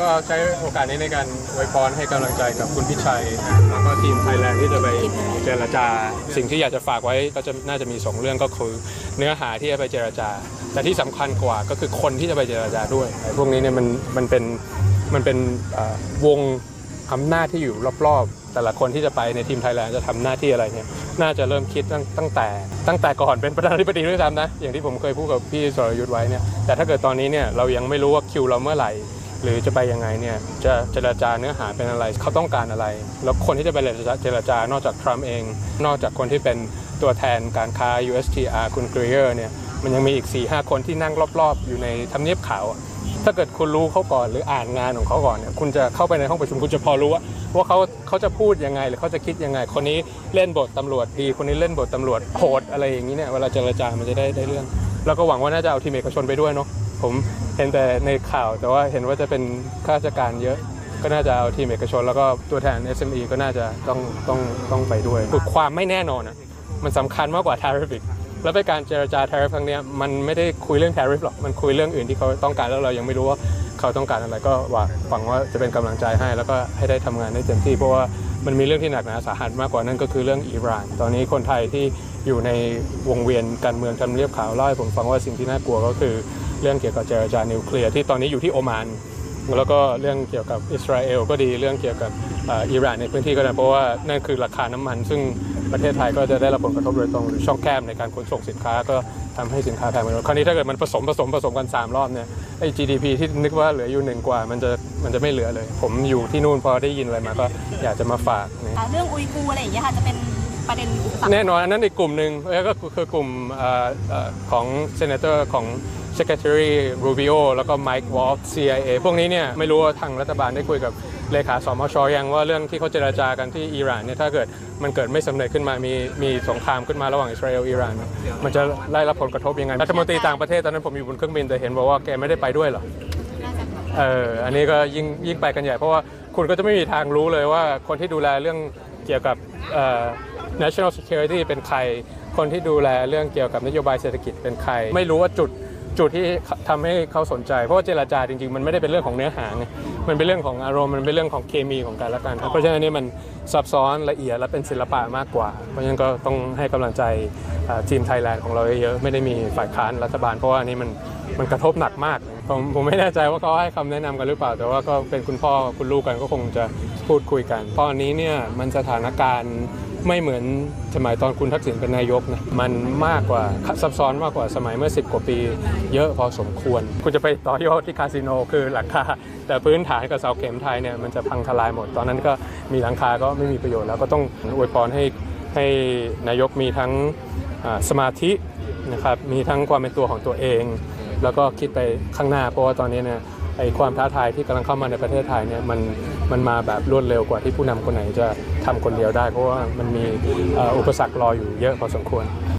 ก็ใช้โอกาสนี้ในการอวยพรให้กำลังใจกับคุณพิชัย แล้วก็ทีมไทยแลนด์ที่จะไปเจรจา สิ่งที่อยากจะฝากไว้ก็จะน่าจะมีสองเรื่องก็คือเนื้อหาที่จะไปเจรจา แต่ที่สำคัญกว่าก็คือคนที่จะไปเจรจาด้วย พวกนี้เนี่ยมันมันเป็นมันเป็นวงอำนาจที่อยู่รอบๆ แต่ละคนที่จะไปในทีมไทยแลนด์จะทำหน้าที่อะไรเนี่ยน่าจะเริ่มคิดตั้งตั้งแต่ ตั้งแต่ก่อนเป็นประธานาธิบดีด้วยซ้ำนะอย่างที่ผมเคยพูดกับพี่สรยุทธ์ไว้เนี่ยแต่ถ้าเกิดตอนนี้เนี่ยเรายังไม่รู้ว่าคิวเราเมื่อไหร่ หรือจะไปยังไงเนี่ยจะเจรจาเนื้อหาเป็นอะไร เขาต้องการอะไร แล้วคนที่จะไปเจรจานอกจากทรัมป์เอง นอกจากคนที่เป็นตัวแทนการค้า USTR คุณกรีเออร์เนี่ยมันยังมีอีก 4 5คนที่นั่งรอบๆ อยู่ในทำเนียบขาวถ้าเกิดคุณรู้เขาก่อนหรืออ่านงานของเขาก่อนเนี่ยคุณจะเข้าไปในห้องประชุมคุณจะพอรู้ว่าว่าเขาเขาจะพูดยังไงหรือเขาจะคิดยังไง คนนี้เล่นบทตำรวจดี คนนี้เล่นบทตำรวจโหดอะไรอย่างนี้เนี่ยเวลาเจรจามันจะได้ได้เรื่อง แล้วก็หวังว่าน่าจะเอาทีมเอกชนไปด้วยเนาะ ผมเห็นแต่ในข่าว แต่ว่าเห็นว่าจะเป็นข้าราชการเยอะ ก็น่าจะเอาทีมเอกชน แล้วก็ตัวแทน SME ก็น่าจะต้องต้องต้องไปด้วยคือความไม่แน่นอนอะมันสำคัญมากกว่า tariff อีกแล้วไปการเจรจา tariff ครั้งเนี้ยมันไม่ได้คุยเรื่อง tariff หรอกมันคุยเรื่องอื่นที่เขาต้องการแล้วเรายังไม่รู้ว่าเขาต้องการอะไรก็หวังว่าจะเป็นกำลังใจให้ แล้วก็ให้ได้ทำงานได้เต็มที่เพราะว่ามันมีเรื่องที่หนักหนาสาหัสมากกว่านั้นก็คือเรื่องอิหร่าน ตอนนี้คนไทยที่ อยู่ในวงเวียนการเมืองทำเรียบขาวเล่าให้ผมฟังว่าสิ่งที่น่ากลัวก็คือเรื่องเกี่ยวกับเจรจานิวเคลียร์ที่ตอนนี้อยู่ที่โอมาน แล้วก็เรื่องเกี่ยวกับอิสราเอลก็ดีเรื่องเกี่ยวกับอิหร่านในพื้นที่ก็ได้เพราะว่านั่นคือราคาน้ำมัน ซึ่งประเทศไทยก็จะได้รับผลกระทบโดยตรงหรือช่องแคบในการขนส่งสินค้าก็ทำให้สินค้าแพงไปคราวนี้ถ้าเกิดมันผสมผสมผสมกัน 3 รอบเนี่ยไอ้ GDP ที่นึกว่าเหลืออยู่หนึ่งกว่า มันจะมันจะไม่เหลือเลย ผมอยู่ที่นู่นพอได้ยินอะไรมาก็อยากจะมาฝากเรื่องอุยกูร์อะไรอย่างเงี้ยค่ะจะเป็น ประเด็นอุปสรรคแน่นอนอันนั้นอีกกลุ่มหนึ่งแล้วก็คือกลุ่มออของเซเนเตอร์ของ Secretary Rubio แล้วก็ Mike Waltz CIA พวกนี้เนี่ยไม่รู้ว่าทางรัฐบาลได้คุยกับเลขาสมชยังว่าเรื่องที่เขาเจราจากันที่อิหร่านเนี่ยถ้าเกิดมันเกิดไม่สำเร็จขึ้นมามีมีสงครามขึ้นมาระหว่างอิสราเอลอิหร่าน มันจะได้รับผลกระทบยังไงรัฐมนตรีต่างประเทศตอนนั้นผมอยู่บนเครื่องบินแต่เห็นบอกว่าแกไม่ได้ไปด้วยเหรอเอออันนี้ก็ยิ่งยิ่งไปกันใหญ่เพราะว่าคุณก็จะไม่มีทางรู้เลยว่าคนที่ดูแลเรื่อง กี่ยวกับ national security เป็นใคร คนที่ดูแลเรื่องเกี่ยวกับนโยบายเศรษฐกิจเป็นใคร ไม่รู้ว่าจุดจุดที่ทำให้เขาสนใจ เพราะว่าเจรจาจริงๆ มันไม่ได้เป็นเรื่องของเนื้อหาไงมันเป็นเรื่องของอารมณ์มันเป็นเรื่องของเคมีของการละกัน เพราะฉะนั้นนี่มันซับซ้อนละเอียดและเป็นศิลปะมากกว่า เพราะฉะนั้นก็ต้องให้กำลังใจทีมไทยแลนด์ของเราเยอะๆไม่ได้มีฝ่ายค้านรัฐบาล เพราะว่านี้มันมันกระทบหนักมาก ผมผมไม่แน่ใจว่าเขาให้คำแนะนำกันหรือเปล่า แต่ว่าก็เป็นคุณพ่อคุณลูกกันก็คงจะพูดคุยกัน ตอนนี้เนี่ยมันสถานการณ์ไม่เหมือนสมัยตอนคุณทักษิณเป็นนายกนะมันมากกว่าซับซ้อนมากกว่าสมัยเมื่อ 10 กว่าปี เยอะพอสมควร คุณจะไปต่อยอดที่คาสิโนคือหลังคา แต่พื้นฐานกับเสาเข็มไทยเนี่ยมันจะพังทลายหมด ตอนนั้นก็มีหลังคาก็ไม่มีประโยชน์แล้วก็ต้องอวยพรให้ ให้นายกมีทั้งสมาธินะครับมีทั้งความเป็นตัวของตัวเอง แล้วก็คิดไปข้างหน้า เพราะว่าตอนนี้เนี่ยไอความท้าทายที่กำลังเข้ามาในประเทศไทยเนี่ยมันมันมาแบบรวดเร็วกว่าที่ผู้นำคนไหนจะทำคนเดียวได้ เพราะว่ามันมีอุปสรรครออยู่เยอะพอสมควร